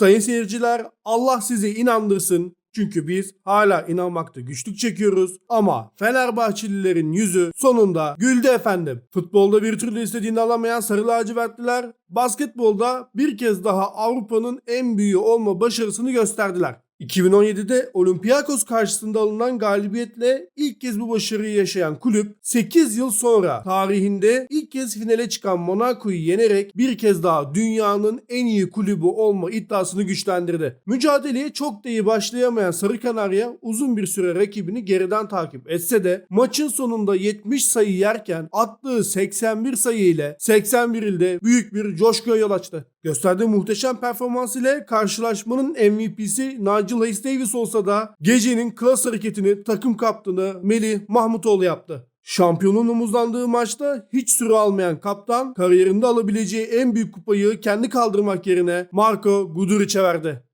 Sayın seyirciler Allah sizi inandırsın. Çünkü biz hala inanmakta güçlük çekiyoruz ama Fenerbahçelilerin yüzü sonunda güldü efendim. Futbolda bir türlü istediğini alamayan Sarı Lacivertliler basketbolda bir kez daha Avrupa'nın en büyüğü olma başarısını gösterdiler. 2017'de Olympiakos karşısında alınan galibiyetle ilk kez bu başarıyı yaşayan kulüp 8 yıl sonra tarihinde ilk kez finale çıkan Monaco'yu yenerek bir kez daha dünyanın en iyi kulübü olma iddiasını güçlendirdi. Mücadeleye çok da iyi başlayamayan Sarı Kanarya uzun bir süre rakibini geriden takip etse de maçın sonunda 70 sayı yerken attığı 81 sayı ile 81 ilde büyük bir coşkuya yol açtı. Gösterdiği muhteşem performans ile karşılaşmanın MVP'si Nigel Hayes Davis olsa da gecenin klas hareketini takım kaptanı Melih Mahmutoğlu yaptı. Şampiyonun omuzlandığı maçta hiç süre almayan kaptan kariyerinde alabileceği en büyük kupayı kendi kaldırmak yerine Marco Guduric'e verdi.